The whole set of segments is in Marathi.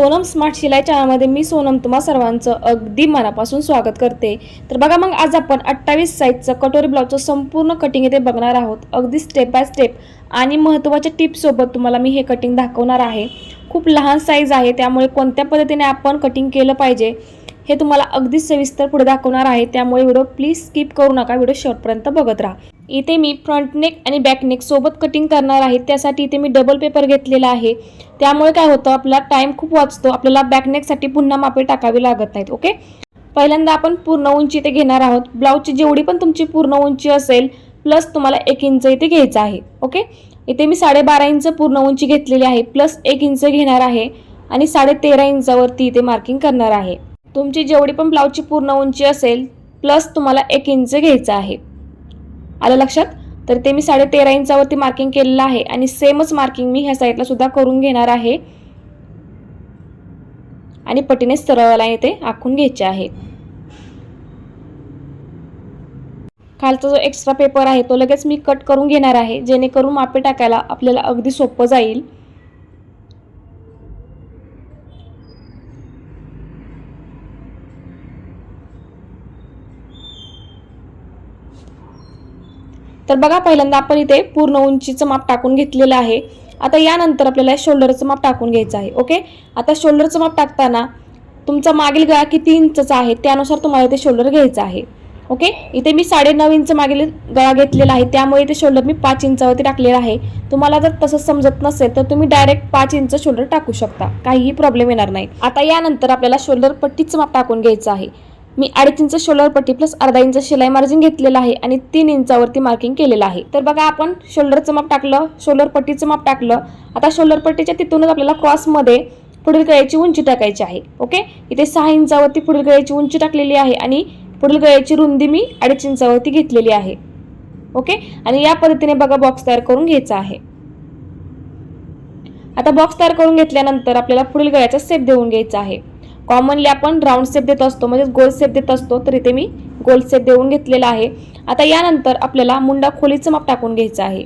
सोनम स्मार्ट शिलाई चॅनलमध्ये मी सोनम तुम्हा सर्वांचं अगदी मनापासून स्वागत करते. तर बघा मग आज आपण अठ्ठावीस साईजचं कटोरी ब्लाऊजचं संपूर्ण कटिंग इथे बघणार आहोत. अगदी स्टेप बाय स्टेप आणि महत्त्वाच्या टिप्ससोबत तुम्हाला मी हे कटिंग दाखवणार आहे. खूप लहान साईज आहे त्यामुळे कोणत्या पद्धतीने आपण कटिंग केलं पाहिजे? हे तुम्हाला अगदी सविस्तर पुढे दाखवणार आहे. त्यामुळे व्हिडिओ प्लीज स्किप करू नका. व्हिडिओ शेवटपर्यंत बघत राहा. इथे मी फ्रंट नेक आणि बॅक नेक सोबत कटिंग करणार आहे. त्यासाठी इथे मी डबल पेपर घेतलेला आहे. त्यामुळे काय होतं आपला टाईम खूप वाचतो. आपल्याला बॅक नेकसाठी पुन्हा मापे टाकावी लागत नाहीत ओके पहिल्यांदा आपण पूर्ण उंची इथे घेणार आहोत. ब्लाऊजची जेवढी पण तुमची पूर्ण उंची असेल प्लस तुम्हाला एक इंच इथे घ्यायचं आहे ओके इथे मी साडेबारा इंच पूर्ण उंची घेतलेली आहे प्लस एक इंच घेणार आहे आणि साडे तेरा इंचावरती इथे मार्किंग करणार आहे. तुमची जेवढी पण ब्लाऊजची पूर्ण उंची असेल प्लस तुम्हाला एक इंच घ्यायचं आहे. आलं लक्षात? तर ते मी साडे तेरा इंचावरती मार्किंग केलेलं आहे आणि सेमच मार्किंग मी ह्या साईडला सुद्धा करून घेणार आहे. आणि पटीने सरळ लाईन आखून घ्यायचे आहे. खालचा जो एक्स्ट्रा पेपर आहे तो लगेच मी कट करून घेणार आहे जेणेकरून मापे टाकायला आपल्याला अगदी सोपं जाईल. तर बघा पहिल्यांदा आपण इथे पूर्ण उंचीचं माप टाकून घेतलेलं आहे. आता यानंतर आपल्याला शोल्डरचं माप टाकून घ्यायचं आहे ओके? आता शोल्डरचं माप टाकताना तुमचा मागील गळा किती इंचचा आहे त्यानुसार तुम्हाला इथे शोल्डर घ्यायचं आहे ओके? इथे मी साडेनऊ इंच मागील गळा घेतलेला आहे त्यामुळे इथे शोल्डर मी पाच इंचावरती टाकलेला आहे. तुम्हाला जर तसं समजत नसेल तर तुम्ही डायरेक्ट पाच इंच शोल्डर टाकू शकता काहीही प्रॉब्लेम येणार नाही. आता यानंतर आपल्याला शोल्डर पट्टीचं माप टाकून घ्यायचं आहे. मी अडीच इंच शोल्डर पट्टी प्लस अर्धा इंच शिलाई मार्जिन घेतलेलं आहे आणि तीन इंचावरती मार्किंग केलेलं आहे. तर बघा आपण शोल्डरचं माप टाकलं शोल्डर पट्टीचं माप टाकलं. आता शोल्डर पट्टीच्या तिथूनच आपल्याला क्रॉसमध्ये पुढील गळ्याची उंची टाकायची आहे. ओके? इथे सहा इंचावरती पुढील गळ्याची उंची टाकलेली आहे आणि पुढील गळ्याची रुंदी मी अडीच इंचावरती घेतलेली आहे. ओके? आणि या पद्धतीने बघा बॉक्स तयार करून घ्यायचा आहे. आता बॉक्स तयार करून घेतल्यानंतर आपल्याला पुढील गळ्याचा सेप देऊन घ्यायचा आहे. कॉमनली आपण राऊंड सेप देत असतो म्हणजेच गोल सेप देत असतो तर इथे मी गोल सेप देऊन घेतलेला आहे. आता यानंतर आपल्याला मुंडा खोलीचं माप टाकून घ्यायचं आहे.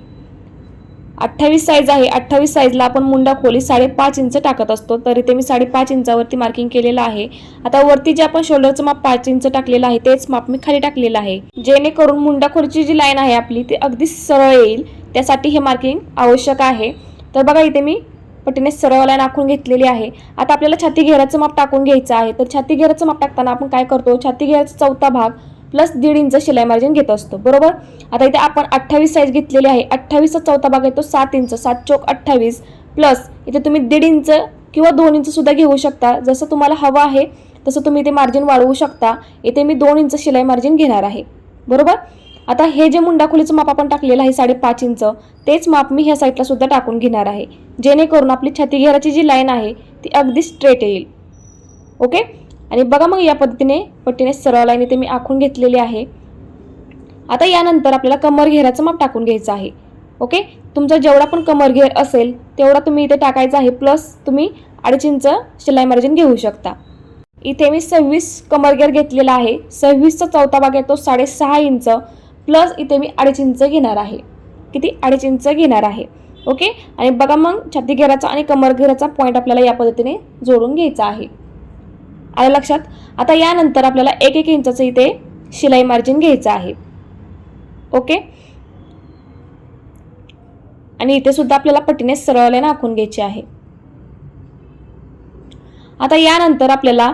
अठ्ठावीस साईज आहे. अठ्ठावीस साईजला आपण मुंडा खोली साडेपाच इंच टाकत असतो तर इथे मी साडेपाच इंचावरती मार्किंग केलेलं आहे. आता वरती जे आपण शोल्डरचं माप पाच इंच टाकलेलं आहे तेच माप मी खाली टाकलेलं आहे. जेणेकरून मुंडा खोलीची जी लाईन आहे आपली ती अगदी सरळ येईल. त्यासाठी हे मार्किंग आवश्यक आहे. तर बघा इथे मी पटीने सरळ लाईन आखून घेतलेली आहे. आता आपल्याला छाती घेराचं माप टाकून घ्यायचं आहे. तर छाती घेराचं माप टाकताना आपण काय करतो? छाती घेराचा चौथा भाग प्लस दीड इंच शिलाई मार्जिन घेत असतो. बरोबर? आता इथे आपण अठ्ठावीस साईज घेतलेली आहे. अठ्ठावीसचा चौथा भाग येतो सात इंच. सात चौक अठ्ठावीस प्लस इथे तुम्ही दीड इंच किंवा दोन इंच सुद्धा घेऊ शकता. जसं तुम्हाला हवं आहे तसं तुम्ही इथे मार्जिन वाढवू शकता. इथे मी दोन इंच शिलाई मार्जिन घेणार आहे. बरोबर? आता हे जे मुंडा खोलीचं माप आपण टाकलेलं आहे साडेपाच इंच तेच माप मी ह्या साईडला सुद्धा टाकून घेणार आहे. जेणेकरून आपली छाती घेराची जी लाईन आहे ती अगदी स्ट्रेट येईल. ओके आणि बघा मग या पद्धतीने पट्टीने सरळ लाईन इथे मी आखून घेतलेली आहे. आता यानंतर आपल्याला कमर घेराचं माप टाकून घ्यायचं आहे. ओके तुमचा जेवढा पण कमर घेर असेल तेवढा तुम्ही इथे टाकायचा आहे प्लस तुम्ही अडीच इंच शिलाई मार्जिन घेऊ शकता. इथे मी सव्वीस कमरगेर घेतलेला आहे. सव्वीसचा चौथा भाग येतो साडेसहा इंच. प्लस इथे मी अडीच इंच घेणार आहे. किती? अडीच इंच घेणार आहे. ओके? आणि बघा मग छाती घेराचा आणि कमर घेराचा पॉईंट आपल्याला या पद्धतीने जोडून घ्यायचा आहे. आलं लक्षात? आता यानंतर आपल्याला एक एक इंचाचं इथे शिलाई मार्जिन घ्यायचं आहे. ओके? आणि इथे सुद्धा आपल्याला पट्टीने सरळ लाईन आखून घ्यायची आहे. आता यानंतर आपल्याला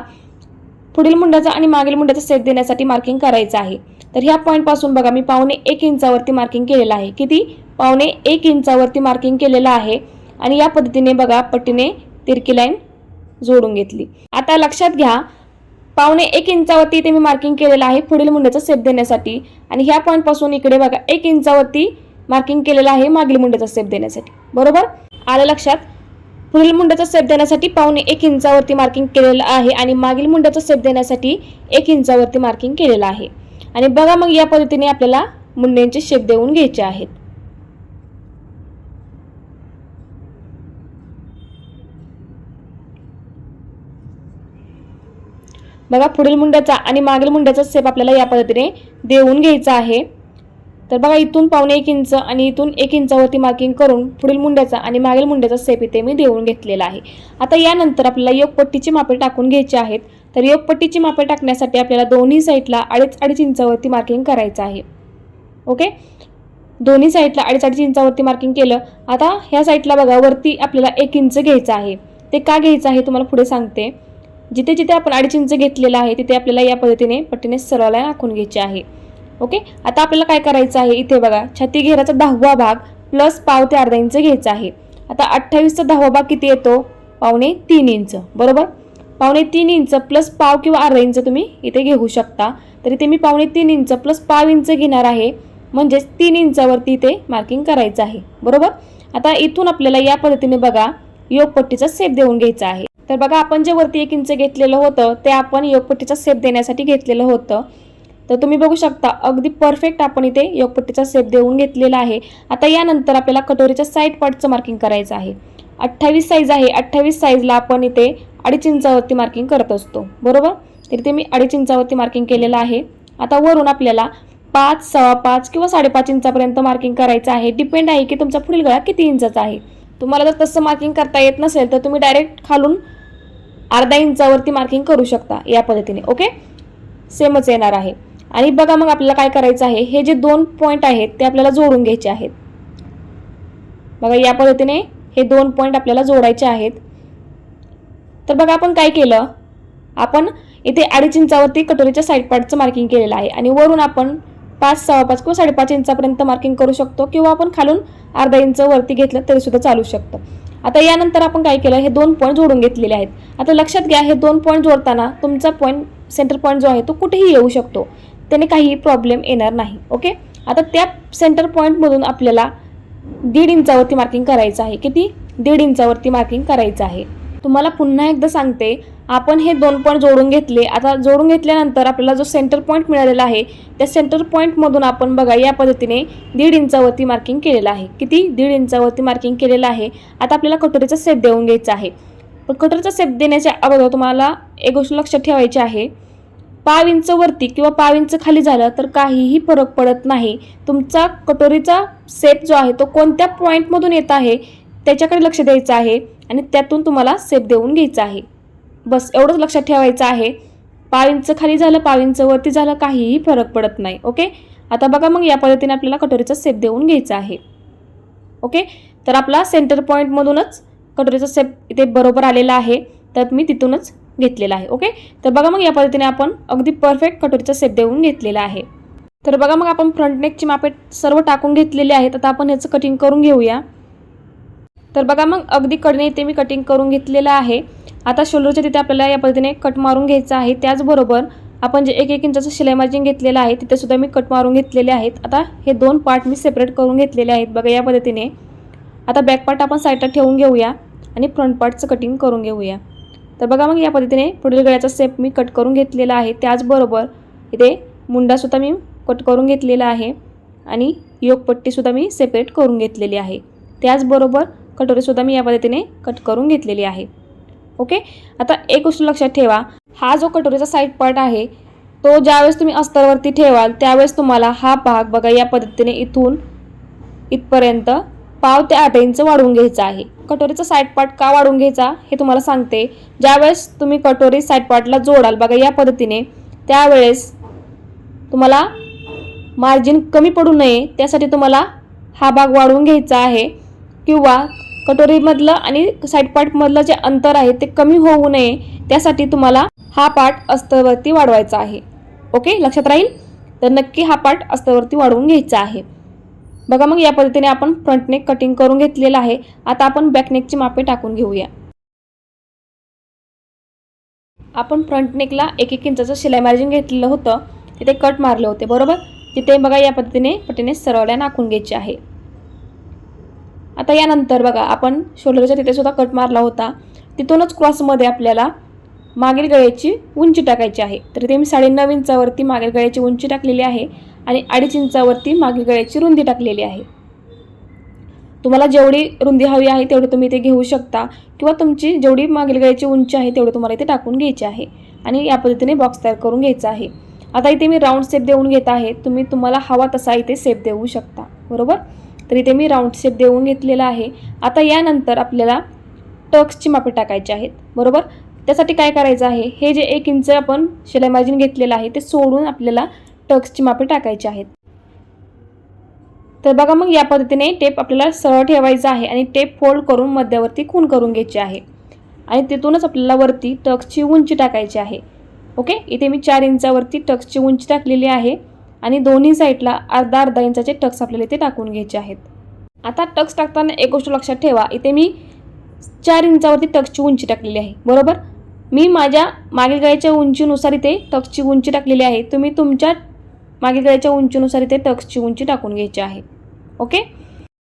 पुढील मुंड्याचा आणि मागील मुंड्याचा सेट देण्यासाठी मार्किंग करायचं आहे. तर ह्या पॉईंटपासून बघा मी पावणे एक इंचावरती मार्किंग केलेलं आहे. किती? पावणे एक इंचावरती मार्किंग केलेलं आहे. आणि या पद्धतीने बघा पट्टीने तिरकी लाईन जोडून घेतली. आता लक्षात घ्या पावणे एक इंचावरती इथे मी मार्किंग केलेलं आहे पुढील मुंड्याचा सेप देण्यासाठी. आणि ह्या पॉईंटपासून इकडे बघा एक इंचावरती मार्किंग केलेलं आहे मागील मुंड्याचा सेप देण्यासाठी. बरोबर? आलं लक्षात? पुढील मुंड्याचा सेप देण्यासाठी पावणे एक इंचावरती मार्किंग केलेलं आहे आणि मागील मुंड्याचा सेप देण्यासाठी एक इंचावरती मार्किंग केलेलं आहे. आणि बघा मग या पद्धतीने आपल्याला मुंड्यांचे शेप देऊन घ्यायचे आहेत. बघा पुढील मुंड्याचा आणि मागील मुंड्याचा सेप आपल्याला या पद्धतीने देऊन घ्यायचा आहे. तर बघा इथून पावणे एक इंच आणि इथून एक इंचावरती मार्किंग करून पुढील मुंड्याचा आणि मागील मुंड्याचा सेप इथे मी देऊन घेतलेला आहे. आता यानंतर आपल्याला योगपट्टीची मापे टाकून घ्यायची आहेत. तर योगपट्टीची मापे टाकण्यासाठी आपल्याला दोन्ही साईडला अडीच अडीच इंचावरती मार्किंग करायचं आहे. ओके दोन्ही साईडला अडीच अडीच इंचावरती मार्किंग केलं आता ह्या साईडला बघा वरती आपल्याला एक इंच घ्यायचं आहे. ते का घ्यायचं आहे तुम्हाला पुढे सांगते. जिथे जिथे आपण अडीच इंच घेतलेलं आहे तिथे आपल्याला या पद्धतीने पट्टीने सरळ लाईन आखून घ्यायची आहे. ओके आता आपल्याला काय करायचं आहे? इथे बघा छाती घेराचा दहावा भाग प्लस पाव ते अर्धा इंच घ्यायचा आहे. आता अठ्ठावीसचा दहावा भाग किती येतो? पावणे तीन इंच. बरोबर? पावणे तीन इंच प्लस पाव किंवा अर्धा इंच तुम्ही इथे घेऊ शकता. तर इथे मी पावणे तीन इंच प्लस पाव इंच घेणार आहे. म्हणजेच तीन इंचावरती इथे मार्किंग करायचं आहे. बरोबर? आता इथून आपल्याला या पद्धतीने बघा योगपट्टीचा सेप देऊन घ्यायचा आहे. तर बघा आपण जे वरती एक इंच घेतलेलं होतं ते आपण योगपट्टीचा सेप देण्यासाठी घेतलेलं होतं. तर तुम्ही बघू शकता अगदी परफेक्ट आपण इथे योगपट्टीचा सेप देऊन घेतलेला आहे. आता यानंतर आपल्याला कटोरीच्या साईड पार्टचं मार्किंग करायचं आहे. अठ्ठावीस साईज आहे. अठ्ठावीस साईजला आपण इथे अडीच इंचावरती मार्किंग करत असतो. बरोबर? तर इथे मी अडीच इंचावरती मार्किंग केलेलं आहे. आता वरून आपल्याला पाच सव्वा पाच किंवा साडेपाच इंचापर्यंत मार्किंग करायचं आहे. डिपेंड आहे की तुमचा पुढील गळा किती इंचाचा आहे. तुम्हाला जर तसं मार्किंग करता येत नसेल तर तुम्ही डायरेक्ट खालून अर्धा इंचावरती मार्किंग करू शकता या पद्धतीने. ओके सेमच येणार आहे. आणि बघा मग आपल्याला काय करायचं आहे. हे जे दोन पॉईंट आहेत ते आपल्याला जोडून घ्यायचे आहेत. बघा या पद्धतीने हे दोन पॉईंट आपल्याला जोडायचे आहेत. तर बघा आपण काय केलं? आपण इथे अडीच इंचावरती कटोरीच्या साईड पार्टचं मार्किंग केलेलं आहे. आणि वरून आपण पाच सहा पाच किंवा साडेपाच इंचापर्यंत मार्किंग करू शकतो. किंवा आपण खालून अर्धा इंच वरती घेतलं तरीसुद्धा चालू शकतं. आता यानंतर आपण काय केलं? हे दोन पॉईंट जोडून घेतलेले आहेत. आता लक्षात घ्या हे दोन पॉईंट जोडताना तुमचा पॉईंट सेंटर पॉईंट जो आहे तो कुठेही येऊ शकतो. त्याने काहीही प्रॉब्लेम येणार नाही. ओके आता त्या सेंटर पॉईंटमधून आपल्याला दीड इंचावरती मार्किंग करायचं आहे. किती? दीड इंचावरती मार्किंग करायचं आहे. तुम्हाला पुन्हा एकदा सांगते आपण हे दोन पॉईंट जोडून घेतले. आता जोडून घेतल्यानंतर आपल्याला जो सेंटर पॉईंट मिळालेला आहे त्या सेंटर पॉईंटमधून आपण बघा या पद्धतीने दीड इंचावरती मार्किंग केलेलं आहे. किती? दीड इंचावरती मार्किंग केलेलं आहे. आता आपल्याला कटोरीचा सेप देऊन घ्यायचा आहे. पण कटोरीचा सेप देण्याच्या अगोदर तुम्हाला एक गोष्ट लक्षात ठेवायची आहे. पाव इंच वरती किंवा पाव इंच खाली झालं तर काहीही फरक पडत नाही. तुमचा कटोरीचा सेप जो आहे तो कोणत्या पॉईंटमधून येत आहे त्याच्याकडे लक्ष द्यायचं आहे आणि त्यातून तुम्हाला सेप देऊन घ्यायचं आहे. बस एवढंच लक्षात ठेवायचं आहे. पाव इंच खाली झालं पाव इंच वरती झालं काहीही फरक पडत नाही ओके? आता बघा मग या पद्धतीने आपल्याला कटोरीचा सेप देऊन घ्यायचा आहे. ओके? तर आपला सेंटर पॉईंटमधूनच कटोरीचा सेप इथे बरोबर आलेला आहे. तर मी तिथूनच घेतलेला आहे ओके? तर बघा मग या पद्धतीने आपण अगदी परफेक्ट कटोरीचा सेप देऊन घेतलेला आहे. तर बघा मग आपण फ्रंट नेकची मापे सर्व टाकून घेतलेले आहेत. आता आपण ह्याचं कटिंग करून घेऊया. तर बघा मग अगदी कडने इथे मी कटिंग करून घेतलेलं आहे. आता शोल्डरच्या तिथे आपल्याला या पद्धतीने कट मारून घ्यायचं आहे. त्याचबरोबर आपण जे एक एक इंचाचं शिलाई मार्जिन घेतलेलं आहे तिथेसुद्धा मी कट मारून घेतलेले आहेत. आता हे दोन पार्ट मी सेपरेट करून घेतलेले आहेत. बघा या पद्धतीने. आता बॅक पार्ट आपण साईडला ठेवून घेऊया आणि फ्रंट पार्टचं कटिंग करून घेऊया. तर बघा मग या पद्धतीने पुढील गळ्याचा सेप मी कट करून घेतलेला आहे. त्याचबरोबर इथे मुंडासुद्धा मी कट करून घेतलेला आहे आणि योगपट्टीसुद्धा मी सेपरेट करून घेतलेली आहे. त्याचबरोबर कटोरीसुद्धा मी या पद्धतीने कट करून घेतलेली आहे. ओके? आता एक गोष्ट लक्षात ठेवा. हा जो कटोरीचा साईड पार्ट आहे तो ज्यावेळेस तुम्ही अस्तरवरती ठेवाल त्यावेळेस तुम्हाला हा भाग बघा या पद्धतीने इथून इथपर्यंत पाव ते आठ इंच वाढवून घ्यायचा आहे. कटोरीचा साईड पार्ट का वाढवून घ्यायचा हे तुम्हाला सांगते. ज्यावेळेस तुम्ही कटोरी साईड पार्टला जोडाल बघा या पद्धतीने त्यावेळेस तुम्हाला मार्जिन कमी पडू नये त्यासाठी तुम्हाला हा भाग वाढवून घ्यायचा आहे. किंवा कटोरीमधलं आणि साईड पार्टमधलं जे अंतर आहे ते कमी होऊ नये. त्यासाठी तुम्हाला हा पार्ट अस्तरवरती वाढवायचा आहे. ओके लक्षात राहील? तर नक्की हा पार्ट अस्तरवरती वाढवून घ्यायचा आहे. बघा मग या पद्धतीने आपण फ्रंटनेक कटिंग करून घेतलेलं आहे. आता आपण बॅकनेकची मापे टाकून घेऊया. आपण फ्रंट नेकला एक एक इंचाचं शिलाई मार्जिन घेतलेलं होतं. तिथे कट मारले होते बरोबर? तिथे बघा या पद्धतीने पटीने सरळल्या नाखून घ्यायची आहे. आता यानंतर बघा आपण शोल्डरच्या तिथेसुद्धा कट मारला होता. तिथूनच क्रॉसमध्ये आपल्याला मागील गळ्याची उंची टाकायची आहे. तर इथे मी साडेनऊ इंचावरती मागील गळ्याची उंची टाकलेली आहे आणि अडीच इंचावरती मागील गळ्याची रुंदी टाकलेली आहे. तुम्हाला जेवढी रुंदी हवी आहे तेवढी तुम्ही इथे घेऊ शकता किंवा तुमची जेवढी मागील गळ्याची उंची आहे तेवढी तुम्हाला इथे टाकून घ्यायची आहे आणि या पद्धतीने बॉक्स तयार करून घ्यायचा आहे. आता इथे मी राऊंड सेप देऊन घेत आहे. तुम्ही तुम्हाला हवा तसा इथे सेप देऊ शकता. बरोबर? तर इथे मी राऊंड शेप देऊन घेतलेला आहे. आता यानंतर आपल्याला टक्सची मापे टाकायची आहेत. बरोबर? त्यासाठी काय करायचं आहे? हे जे एक इंच आपण शिलाई मार्जिन घेतलेलं आहे ते सोडून आपल्याला टक्सची मापे टाकायची आहेत. तर बघा मग या पद्धतीने टेप आपल्याला सरळ ठेवायचा आहे आणि टेप फोल्ड करून मध्यावरती खून करून घ्यायची आहे. आणि तिथूनच आपल्याला वरती टक्सची उंची टाकायची आहे. ओके? इथे मी चार इंचावरती टक्सची उंची टाकलेली आहे. आणि दोन्ही साईडला अर्धा अर्धा इंचाचे टक्स आपल्याला इथे टाकून घ्यायचे आहेत. आता टक्स टाकताना एक गोष्ट लक्षात ठेवा इथे मी चार इंचावरती टक्सची उंची टाकलेली आहे बरोबर? मी माझ्या मागील गळ्याच्या उंचीनुसार इथे टक्सची उंची टाकलेली आहे तुम्ही तुमच्या मागील गळ्याच्या उंचीनुसार इथे टक्सची उंची टाकून घ्यायची आहे ओके?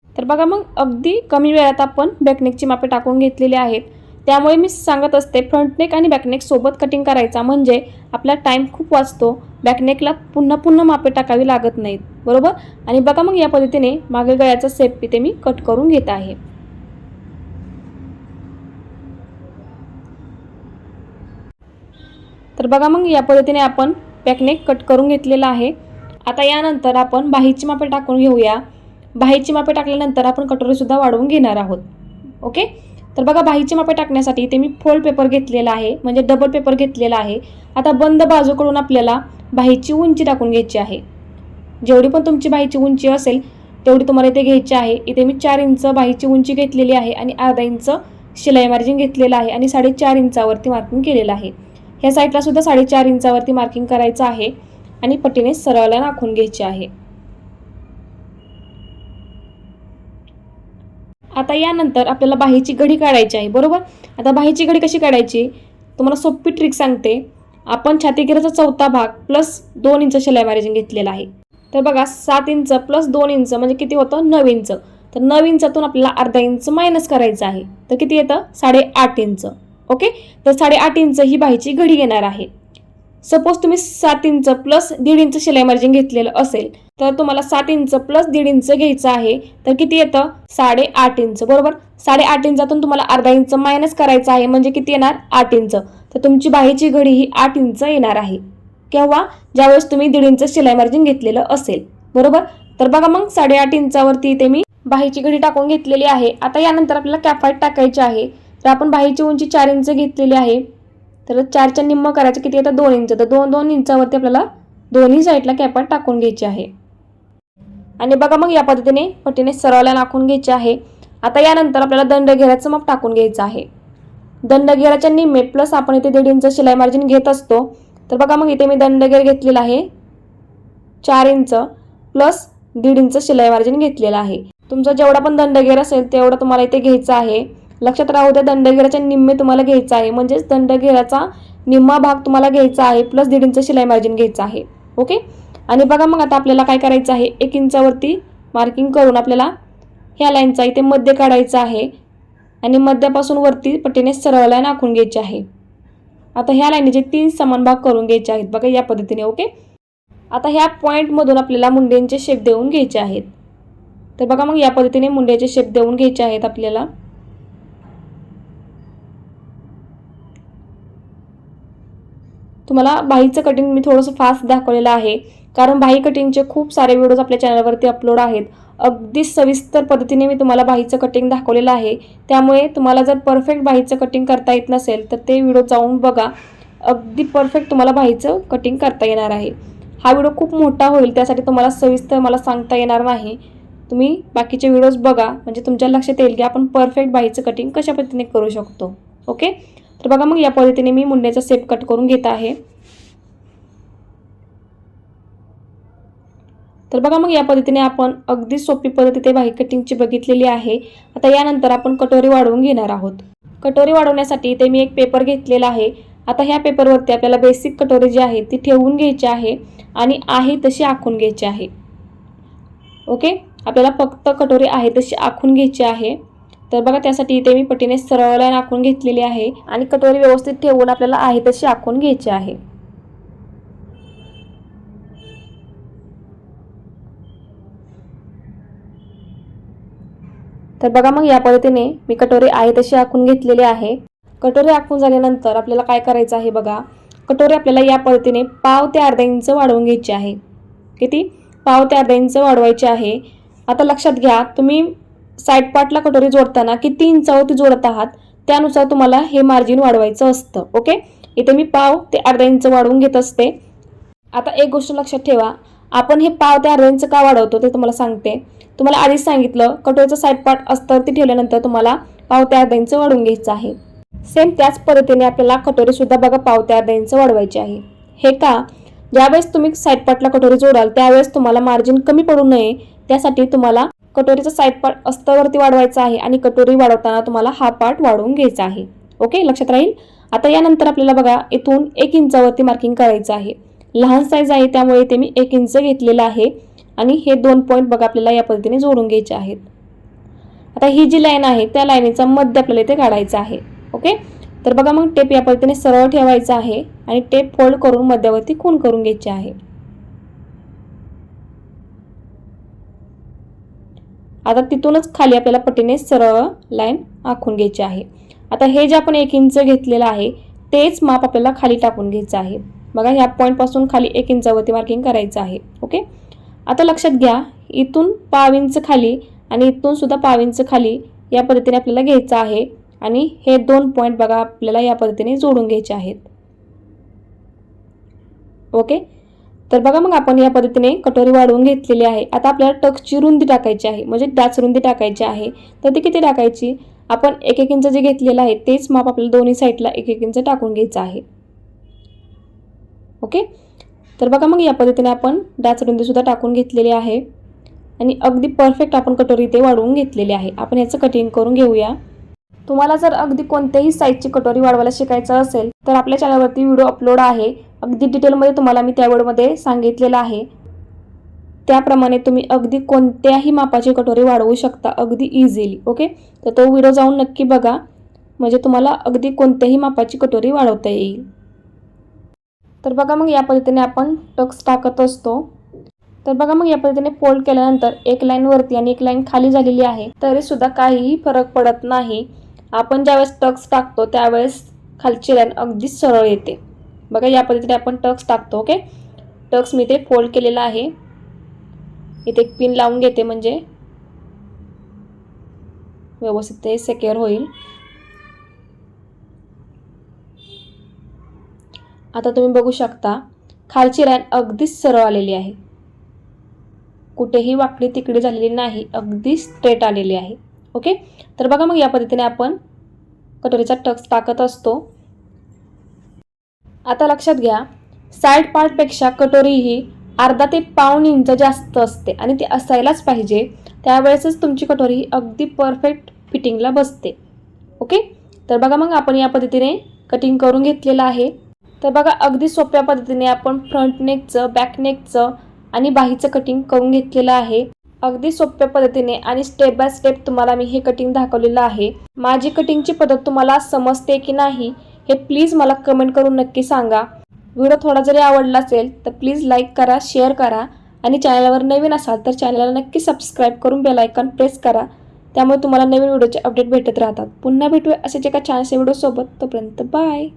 तर बघा मग अगदी कमी वेळात आपण बॅकनेकची मापे टाकून घेतलेली आहेत. त्यामुळे मी सांगत असते फ्रंटनेक आणि बॅकनेक सोबत कटिंग करायचा म्हणजे आपला टाईम खूप वाचतो. बॅकनेकला पुन्हा पुन्हा मापे टाकावी लागत नाहीत बरोबर? आणि बघा मग या पद्धतीने मागे गळ्याचा सेप इथे मी कट करून घेत आहे. तर बघा मग या पद्धतीने आपण बॅकनेक कट करून घेतलेला आहे. आता यानंतर आपण बाहीची मापे टाकून घेऊया. बाहीची मापे टाकल्यानंतर आपण कटोरीसुद्धा वाढवून घेणार आहोत. ओके तर बघा बाहीची मापे टाकण्यासाठी इथे मी फोल्ड पेपर घेतलेला आहे. म्हणजे डबल पेपर घेतलेला आहे. आता बंद बाजूकडून आपल्याला बाहीची उंची टाकून घ्यायची आहे. जेवढी पण तुमची बाहीची उंची असेल तेवढी तुम्हाला इथे घ्यायची आहे. इथे मी चार इंच बाहीची उंची घेतलेली आहे आणि अर्धा इंच शिलाई मार्जिन घेतलेलं आहे आणि साडेचार इंचावरती मार्किंग केलेलं आहे. ह्या साईडला सुद्धा साडेचार इंचावरती मार्किंग करायचं आहे आणि पट्टीने सरळला नाखून घ्यायची आहे. आता यानंतर आपल्याला बाहीची घडी काढायची आहे बरोबर? आता बाहीची घडी कशी काढायची? तुम्हाला सोपी ट्रिक सांगते. आपण छातीगिराचा चौथा भाग प्लस दोन इंच शिलाई मार्जिन घेतलेला आहे. तर बघा सात इंच प्लस दोन इंच म्हणजे किती होतं? नऊ इंच. तर नऊ इंचातून आपल्याला अर्धा इंच मायनस करायचं आहे. तर किती येतं? साडेआठ इंच. ओके? तर साडेआठ इंच ही बाहीची घडी येणार आहे. सपोज तुम्ही सात इंच प्लस दीड इंच शिलाई मार्जिन घेतलेलं असेल तर तुम्हाला सात इंच प्लस दीड इंच घ्यायचं आहे. तर किती येतं? साडेआठ इंच. बरोबर? साडेआठ इंचातून तुम्हाला अर्धा इंच मायनस करायचं आहे. म्हणजे किती येणार? आठ इंच. तर तुमची बाहेरची घडी ही आठ इंच येणार आहे. केव्हा? ज्यावेळेस तुम्ही दीड इंच शिलाई मार्जिन घेतलेलं असेल. बरोबर? तर बघा मग साडेआठ इंचावरती इथे मी बाहीची घडी टाकून घेतलेली आहे. आता यानंतर आपल्याला कॅफाईट टाकायची आहे. तर आपण बाहीची उंची चार इंच घेतलेली आहे. तर चारच्या निम्म करायचं किती येतं? दोन इंच. तर दोन दोन इंचावरती आपल्याला दोन्ही साईडला कॅपाट टाकून घ्यायची आहे. आणि बघा मग या पद्धतीने पटीने सरळला नाखून घ्यायचे आहे. आता यानंतर आपल्याला दंडघेराचं माप टाकून घ्यायचं आहे. दंडघेराच्या निम्मे प्लस आपण इथे दीड इंच शिलाई मार्जिन घेत असतो. तर बघा मग इथे मी दंडघेर घेतलेला आहे. चार इंच प्लस दीड इंच शिलाई मार्जिन घेतलेलं आहे. तुमचा जेवढा पण दंडघेर असेल तेवढा तुम्हाला इथे घ्यायचा आहे. लक्षात राहू द्या दंडघेराच्या निम्मे तुम्हाला घ्यायचा आहे. म्हणजेच दंडघेराचा निम्मा भाग तुम्हाला घ्यायचा आहे प्लस दीड इंच शिलाई मार्जिन घ्यायचं आहे. ओके आणि बघा मग आता आपल्याला काय करायचं आहे? एक इंचावरती मार्किंग करून आपल्याला ह्या लाईनचा इथे मध्य काढायचा आहे. आणि मध्यापासून वरती पट्टीने सरळ लाईन आखून घ्यायची आहे. आता ह्या लाईनीचे तीन समान भाग करून घ्यायचे आहेत. बघा या पद्धतीने ओके? आता ह्या पॉईंटमधून आपल्याला मुंड्यांचे शेप देऊन घ्यायचे आहेत. तर बघा मग या पद्धतीने मुंड्याचे शेप देऊन घ्यायचे आहेत आपल्याला. तुम्हाला बाहीचं कटिंग मी थोडंसं फास्ट दाखवलेलं आहे. कारण बाही कटिंगचे खूप सारे व्हिडिओज आपल्या चॅनलवरती अपलोड आहेत. अगदी सविस्तर पद्धतीने मी तुम्हाला बाहीचं कटिंग दाखवलेलं आहे. त्यामुळे तुम्हाला जर परफेक्ट बाहीचं कटिंग करता येत नसेल तर ते व्हिडिओ जाऊन बघा. अगदी परफेक्ट तुम्हाला बाहीचं कटिंग करता येणार आहे. हा व्हिडिओ खूप मोठा होईल त्यासाठी तुम्हाला सविस्तर मला सांगता येणार नाही. तुम्ही बाकीचे व्हिडिओज बघा. म्हणजे तुमच्या लक्षात येईल की आपण परफेक्ट बाहीचं कटिंग कशा पद्धतीने करू शकतो. ओके तर बघा मग या पद्धतीने मी मुंड्याचा सेप कट करून घेत आहे. तर बघा मग या पद्धतीने आपण अगदी सोपी पद्धती ते बाही कटिंगची बघितलेली आहे. आता यानंतर आपण कटोरी वाढवून घेणार आहोत. कटोरी वाढवण्यासाठी ते मी एक पेपर घेतलेला आहे. आता ह्या पेपरवरती आपल्याला बेसिक कटोरी जी आहे ती ठेवून घ्यायची आहे आणि आहे तशी आखून घ्यायची आहे. ओके आपल्याला फक्त कटोरी आहे तशी आखून घ्यायची आहे. तर बघा त्यासाठी इथे मी पटीने सरळ लाईन आखून घेतलेली आहे आणि कटोरी व्यवस्थित ठेवून आपल्याला आहे तशी आखून घ्यायची आहे. तर बघा मग या पद्धतीने मी कटोरी आहे तशी आखून घेतलेली आहे. कटोरी आखून झाल्यानंतर आपल्याला काय करायचं आहे बघा कटोरी आपल्याला या पद्धतीने पाव ते अर्धा इंच वाढवून घ्यायची आहे. किती? पाव ते अर्धा इंच वाढवायची आहे. आता लक्षात घ्या तुम्ही साईड पार्टला कटोरी जोडताना किती इंचावरती जोडत आहात त्यानुसार तुम्हाला हे मार्जिन वाढवायचं असतं ओके इथे मी पाव ते अर्धा इंच वाढवून घेत असते. आता एक गोष्ट लक्षात ठेवा आपण हे पाव ते अर्धा इंच का वाढवतो ते तुम्हाला सांगते. तुम्हाला आधीच सांगितलं कटोरीचं साईड पार्ट अस्तर ठेवल्यानंतर तुम्हाला पाव ते अर्धा इंच वाढवून घ्यायचं आहे. सेम त्याच पद्धतीने आपल्याला कटोरी सुद्धा बघा पाव ते अर्धा इंच वाढवायची आहे. हे का? ज्यावेळेस तुम्ही साईड पार्टला कटोरी जोडाल त्यावेळेस तुम्हाला मार्जिन कमी पडू नये त्यासाठी तुम्हाला कटोरीचा साईड पार्ट अस्तवरती वाढवायचा आहे आणि कटोरी वाढवताना तुम्हाला हा पार्ट वाढवून घ्यायचा आहे. ओके? लक्षात राहील? आता यानंतर आपल्याला बघा इथून एक इंचावरती मार्किंग करायचं आहे. लहान साईज आहे त्यामुळे ते मी एक इंच घेतलेलं आहे आणि हे दोन पॉईंट बघा आपल्याला या पद्धतीने जोडून घ्यायचे आहेत. आता ही जी लाईन आहे त्या लाईनीचा मध्य आपल्याला इथे काढायचा आहे. ओके? तर बघा मग टेप या पद्धतीने सरळ ठेवायचा आहे आणि टेप फोल्ड करून मध्यावरती खून करून घ्यायची आहे. आता तिथूनच खाली आपल्याला पट्टीने सरळ लाईन आखून घ्यायची आहे. आता हे जे आपण एक इंच घेतलेलं आहे तेच माप आपल्याला खाली टाकून घ्यायचं आहे. बघा ह्या पॉईंटपासून खाली एक इंचावरती मार्किंग करायचं आहे ओके आता लक्षात घ्या इथून पाव इंच खाली आणि इथून सुद्धा पाव इंच खाली या पद्धतीने आपल्याला घ्यायचं आहे आणि हे दोन पॉईंट बघा आपल्याला या पद्धतीने जोडून घ्यायचे आहेत. ओके तर बघा मग आपण या पद्धतीने कटोरी वाढवून घेतलेली आहे. आता आपल्याला टक्सची रुंदी टाकायची आहे. म्हणजे डाच रुंदी टाकायची आहे. तर ती किती टाकायची? आपण एक एक इंच जे घेतलेलं आहे तेच माप आपल्याला दोन्ही साईडला एक एक इंच टाकून घ्यायचं आहे. ओके? तर बघा मग या पद्धतीने आपण डाच रुंदीसुद्धा टाकून घेतलेली आहे. आणि अगदी परफेक्ट आपण कटोरी ते वाढवून घेतलेली आहे. आपण याचं कटिंग करून घेऊया. तुम्हाला जर अगदी कोणत्याही साईजची कटोरी वाढवायला शिकायचं असेल तर आपल्या चॅनलवरती व्हिडिओ अपलोड आहे. अगदी डिटेलमध्ये तुम्हाला मी त्या व्हिडिओमध्ये सांगितलेलं आहे. त्याप्रमाणे तुम्ही अगदी कोणत्याही मापाची कटोरी वाढवू शकता अगदी इझिली ओके तर तो व्हिडिओ जाऊन नक्की बघा. म्हणजे तुम्हाला अगदी कोणत्याही मापाची कटोरी वाढवता येईल. तर बघा मग या पद्धतीने आपण टक्स टाकत असतो. तर बघा मग या पद्धतीने फोल्ड केल्यानंतर एक लाईन वरती आणि एक लाईन खाली झालेली आहे. तरी सुद्धा काहीही फरक पडत नाही. आपण ज्यावेळेस टक्स टाकतो त्यावेळेस खालची लाईन अगदीच सरळ येते. बघा या पद्धतीने आपण टक्स टाकतो ओके? टक्स मी ते फोल्ड केलेला आहे. इथे एक पिन लावून घेते म्हणजे व्यवस्थित ते सेक्युअर होईल. आता तुम्ही बघू शकता खालची लाईन अगदीच सरळ आलेली आहे. कुठेही वाकडी तिकडे झालेली नाही अगदी स्ट्रेट आलेली आहे ओके? तर बघा मग या पद्धतीने आपण कटोरीचा टक्स टाकत असतो. आता लक्षात घ्या साईड पार्टपेक्षा कटोरी ही अर्धा ते पाऊण इंच जास्त असते आणि ती असायलाच पाहिजे. त्यावेळेसच तुमची कटोरी ही अगदी परफेक्ट फिटिंगला बसते. ओके? तर बघा मग आपण या पद्धतीने कटिंग करून घेतलेलं आहे. तर बघा अगदी सोप्या पद्धतीने आपण फ्रंट नेकचं बॅक नेकचं आणि बाहीचं कटिंग करून घेतलेलं आहे. अगदी सोप्या पद्धतीने आणि स्टेप बाय स्टेप तुम्हाला मी हे कटिंग दाखवलेलं आहे. माझी कटिंगची पद्धत तुम्हाला समजते की नाही हे प्लीज मला कमेंट करून नक्की सांगा. व्हिडिओ थोडा जरी आवडला असेल तर प्लीज लाईक करा शेअर करा आणि चॅनलवर नवीन असाल तर चॅनलला नक्की सबस्क्राईब करून बेल आयकॉन प्रेस करा. त्यामुळे तुम्हाला नवीन व्हिडिओचे अपडेट भेटत राहतात. पुन्हा भेटूया असेच एका छानशा व्हिडिओसोबत तोपर्यंत बाय